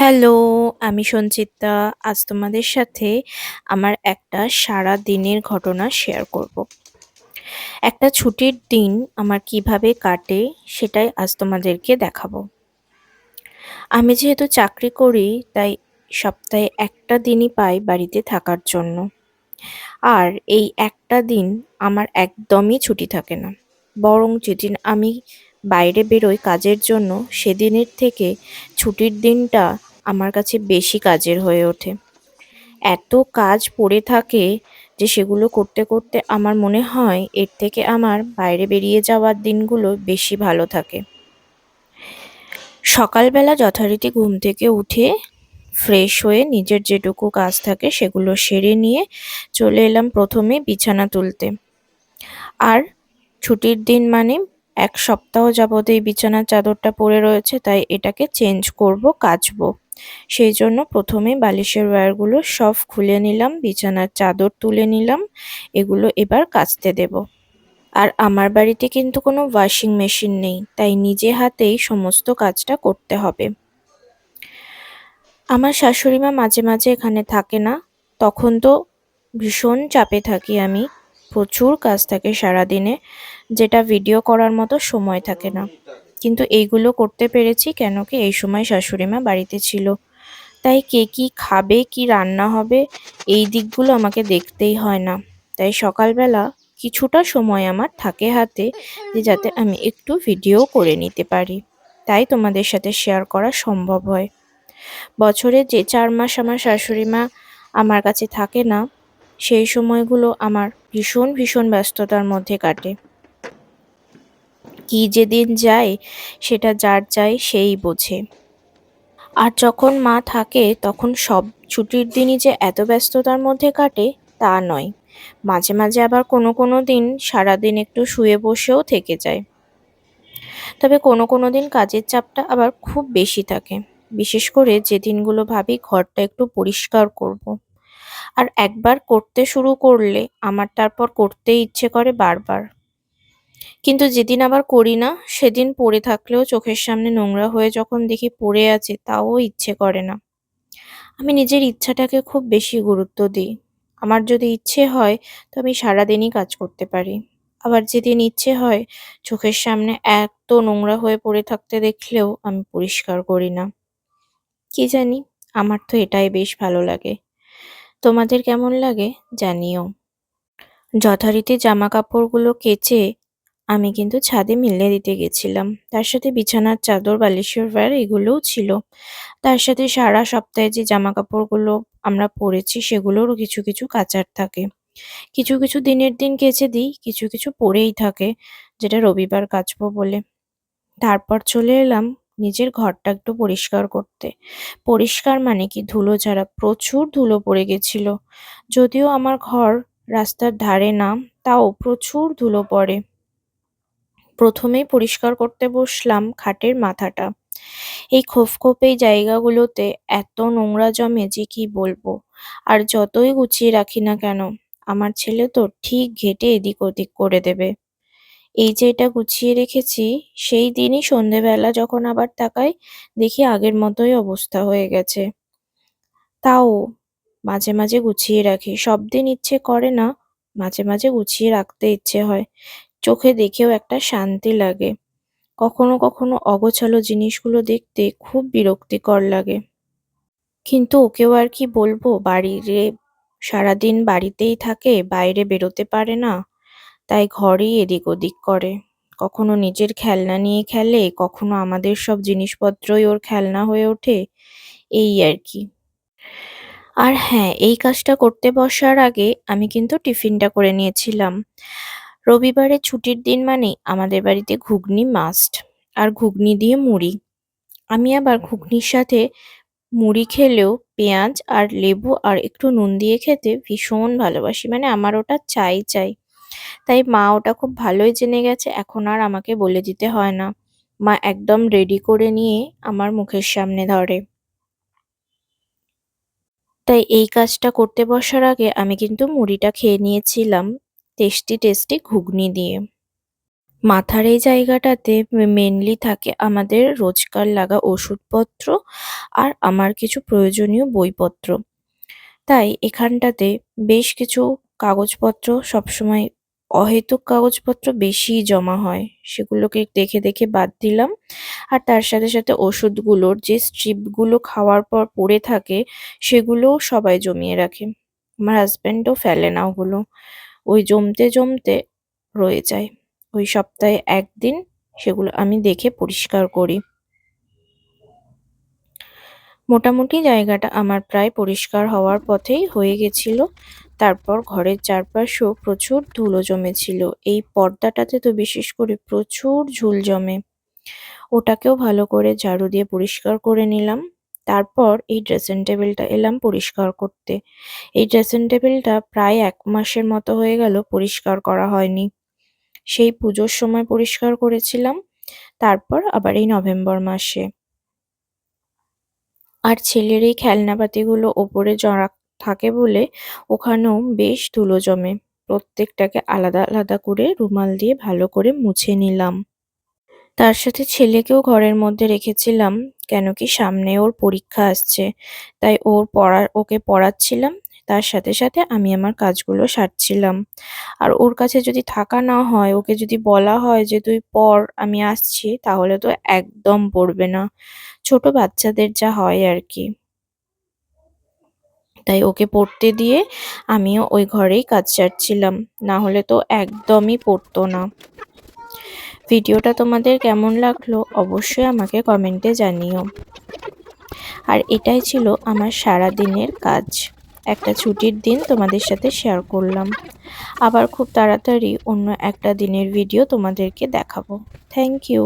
Hello, আমি সঞ্চিতা। আজ তোমাদের সাথে আমার একটা সারাদিনের ঘটনা শেয়ার করব। একটা ছুটির দিন আমার কীভাবে কাটে সেটাই আজ তোমাদেরকে দেখাবো। আমি যেহেতু চাকরি করি তাই সপ্তাহে একটা দিনই পাই বাড়িতে থাকার জন্য। আর এই একটা দিন আমার একদমই ছুটি থাকে না। বরং যেদিন আমি বাইরে বেরোই কাজের জন্য সেদিনের থেকে ছুটির দিনটা আমার কাছে বেশি কাজের হয়ে ওঠে। এত কাজ পড়ে থাকে যে সেগুলো করতে করতে আমার মনে হয় এর থেকে আমার বাইরে বেরিয়ে যাওয়ার দিনগুলো বেশি ভালো থাকে। সকালবেলা যথারীতি ঘুম থেকে উঠে ফ্রেশ হয়ে নিজের যেটুকু কাজ থাকে সেগুলো সেরে নিয়ে চলে এলাম প্রথমে বিছানা তুলতে। আর ছুটির দিন মানে এক সপ্তাহ যাবত এই বিছানার চাদরটা পড়ে রয়েছে, তাই এটাকে চেঞ্জ করব, কাচবো। সেই জন্য প্রথমে বালিশের ওয়্যারগুলো সব খুলে নিলাম, বিছানার চাদর তুলে নিলাম, এগুলো এবার কাচতে দেব। আর আমার বাড়িতে কিন্তু কোনো ওয়াশিং মেশিন নেই, তাই নিজে হাতেই সমস্ত কাজটা করতে হবে। আমার শাশুড়ি মা মাঝে মাঝে এখানে থাকে না, তখন তো ভীষণ চাপে থাকি আমি, প্রচুর কাজ থাকে সারাদিনে, যেটা ভিডিও করার মতো সময় থাকে না। কিন্তু এইগুলো করতে পেরেছি কেন কি এই সময় শাশুড়ি মা বাড়িতে ছিল। তাই কে কি খাবে, কি রান্না হবে, এই দিকগুলো আমাকে দেখতেই হয় না। তাই সকালবেলা কিছুটা সময় আমার থাকে হাতে যে যাতে আমি একটু ভিডিও করে নিতে পারি। তাই তোমাদের সাথে শেয়ার করা সম্ভব হয়। বছরে যে চার মাস আমার শাশুড়ি মা আমার কাছে থাকে না, সেই সময়গুলো আমার ভীষণ ভীষণ ব্যস্ততার মধ্যে কাটে। কি যেদিন যায়, সেটা যার চাই সেই বোঝে। আর যখন মা থাকে, তখন সব ছুটির দিনই যে এত ব্যস্ততার মধ্যে কাটে, তা নয়। মাঝে মাঝে আবার কোনো কোনো দিন সারাদিন একটু শুয়ে বসেও থেকে যায়। তবে কোনো কোনো দিন কাজের চাপটা আবার খুব বেশি থাকে। বিশেষ করে যে দিনগুলো ভাবি ঘরটা একটু পরিষ্কার করব। আর একবার করতে শুরু করলে, আমার তারপর করতে ইচ্ছে করে বারবার। কিন্তু যেদিন আবার করি না, সেদিন পড়ে থাকলেও চোখের সামনে নোংরা হয়ে যখন দেখি পড়ে আছে, তাও ইচ্ছে করে না। আমি নিজের ইচ্ছাটাকে খুব বেশি গুরুত্ব দিই। আমার যদি ইচ্ছে হয়, তো আমি সারাদিনই কাজ করতে পারি। আবার যেদিন ইচ্ছে হয়, চোখের সামনে এত নোংরা হয়ে পড়ে থাকতে দেখলেও আমি পরিষ্কার করি না। কি জানি, আমার তো এটাই বেশ ভালো লাগে। তোমাদের কেমন লাগে জানিও। যথারীতি জামা কাপড়গুলো কেচে আমি কিন্তু ছাদে মিলে দিতে গেছিলাম। তার সাথে বিছানার চাদর বালিশের ওয়্যার এগুলোও ছিল। তার সাথে সারা সপ্তাহে যে জামা কাপড়গুলো আমরা পরেছি সেগুলোরও কিছু কিছু কাচার থাকে। কিছু কিছু দিনের দিন কেচে দিই, কিছু কিছু পরেই থাকে, যেটা রবিবার কাচবো বলে। তারপর চলে এলাম নিজের ঘরটা একটু পরিষ্কার করতে। পরিষ্কার মানে কি? ধুলো ছাড়া প্রচুর ধুলো পড়ে গেছিল। যদিও আমার ঘর রাস্তার ধারে না, তাও প্রচুর ধুলো পড়ে। প্রথমেই পরিষ্কার করতে বসলাম খাটের মাথাটা। এই খোপখোপে জায়গাগুলোতে এত নোংরা জমে যে কি বলব? আর যতই গুছিয়ে রাখি না কেন, আমার ছেলে তো ঠিক ঘেটে এদিক ওদিক করে দেবে। এই যে এটা গুছিয়ে রেখেছি, সেই দিনই সন্ধেবেলা যখন আবার তাকাই, দেখি আগের মতোই অবস্থা হয়ে গেছে। তাও মাঝে মাঝে গুছিয়ে রাখি। সব দিন ইচ্ছে করে না, মাঝে মাঝে গুছিয়ে রাখতে ইচ্ছে হয়। চোখে দেখেও একটা শান্তি লাগে। কখনো কখনো অগোছালো জিনিসগুলো দেখতে খুব বিরক্তিকর লাগে। কিন্তু ওকেও আর কি বলব বাড়িরে সারাদিন বাড়িতেই থাকে, বাইরে বেরোতে পারে না। তাই ঘরেই এদিক ওদিক করে। কখনো নিজের খেলনা নিয়ে খেলে, কখনো আমাদের সব জিনিসপত্রই ওর খেলনা হয়ে ওঠে, এই আর কি। আর হ্যাঁ এই কাজটা করতে বসার আগে আমি কিন্তু টিফিনটা করে নিয়েছিলাম। রবিবারে ছুটির দিন মানেই আমাদের বাড়িতে ঘুগনি মাস্ট আর ঘুগনি দিয়ে মুড়ি। আমি আবার ঘুগনির সাথে মুড়ি খেলেও পেঁয়াজ আর লেবু আর একটু নুন দিয়ে খেতে ভীষণ ভালোবাসি মানে আমার ওটা চাই চাই। তাই মা ওটা খুব ভালোই জেনে গেছে, এখন আর আমাকে বলে দিতে হয় না। মা একদম রেডি করে নিয়ে আমার মুখের সামনে ধরে। তাই এই কাজটা করতে বসার আগে আমি কিন্তু মুড়িটা খেয়ে নিয়েছিলাম। টেস্টি টেস্টি ঘুগনি দিয়ে। মাথার এই জায়গাটাতে মেনলি থাকে আমাদের রোজকার লাগা ওষুধপত্র আর আমার কিছু প্রয়োজনীয় বইপত্র। তাই এখানটাতে বেশ কিছু কাগজপত্র, সবসময় অহেতুক কাগজপত্র বেশিই জমা হয়। সেগুলোকে দেখে দেখে বাদ দিলাম। আর তার সাথে সাথে ওষুধগুলোর যে স্ট্রিপগুলো খাওয়ার পর পড়ে থাকে, সেগুলোও সবাই জমিয়ে রাখে। আমার হাজব্যান্ডও ফেলে না ওগুলো ওই জমতে জমতে রয়ে যায়। ওই সপ্তাহে একদিন সেগুলো আমি দেখে পরিষ্কার করি। মোটামুটি জায়গাটা আমার প্রায় পরিষ্কার হওয়ার পথেই হয়ে গেছিল। তারপর ঘরের চারপাশেও প্রচুর ধুলো জমেছিল। এই পর্দাটাতে তো বিশেষ করে প্রচুর ঝুল জমে। ওটাকেও ভালো করে ঝাড়ু দিয়ে পরিষ্কার করে নিলাম। তারপর এই ড্রেসিং টেবিলটা এলাম পরিষ্কার করতে। এই ড্রেসিং টেবিলটা প্রায় এক মাসের মতো হয়ে গেল পরিষ্কার করা হয়নি। সেই পুজোর সময় পরিষ্কার করেছিলাম, তারপর আবার এই নভেম্বর মাসে। আর ছেলের এই খেলনাপাতিগুলো ওপরে জড়া থাকে বলে ওখানেও বেশ ধুলো জমে। প্রত্যেকটাকে আলাদা আলাদা করে রুমাল দিয়ে ভালো করে মুছে নিলাম। তার সাথে ছেলেকেও ঘরের মধ্যে রেখেছিলাম, কেন কি সামনে ওর পরীক্ষা আসছে। তাই ওর পড়া, ওকে পড়াচ্ছিলাম, তার সাথে সাথে আমি আমার কাজগুলো সারছিলাম। আর ওর কাছে যদি থাকা না হয়, ওকে যদি বলা হয় যে, তুই পড়, আমি আসছি, তাহলে তো একদম পড়বে না। ছোট বাচ্চাদের যা হয় আর কি। তাই ওকে পড়তে দিয়ে আমিও ওই ঘরেই কাজ সারছিলাম, না হলে তো একদমই পড়তো না। ভিডিওটা তোমাদের কেমন লাগল অবশ্যই আমাকে কমেন্টে জানিও। আর এটাই ছিল আমার সারা দিনের কাজ। একটা ছুটির দিন তোমাদের সাথে শেয়ার করলাম। আবার খুব তাড়াতাড়ি অন্য একটা দিনের ভিডিও তোমাদেরকে দেখাবো। Thank you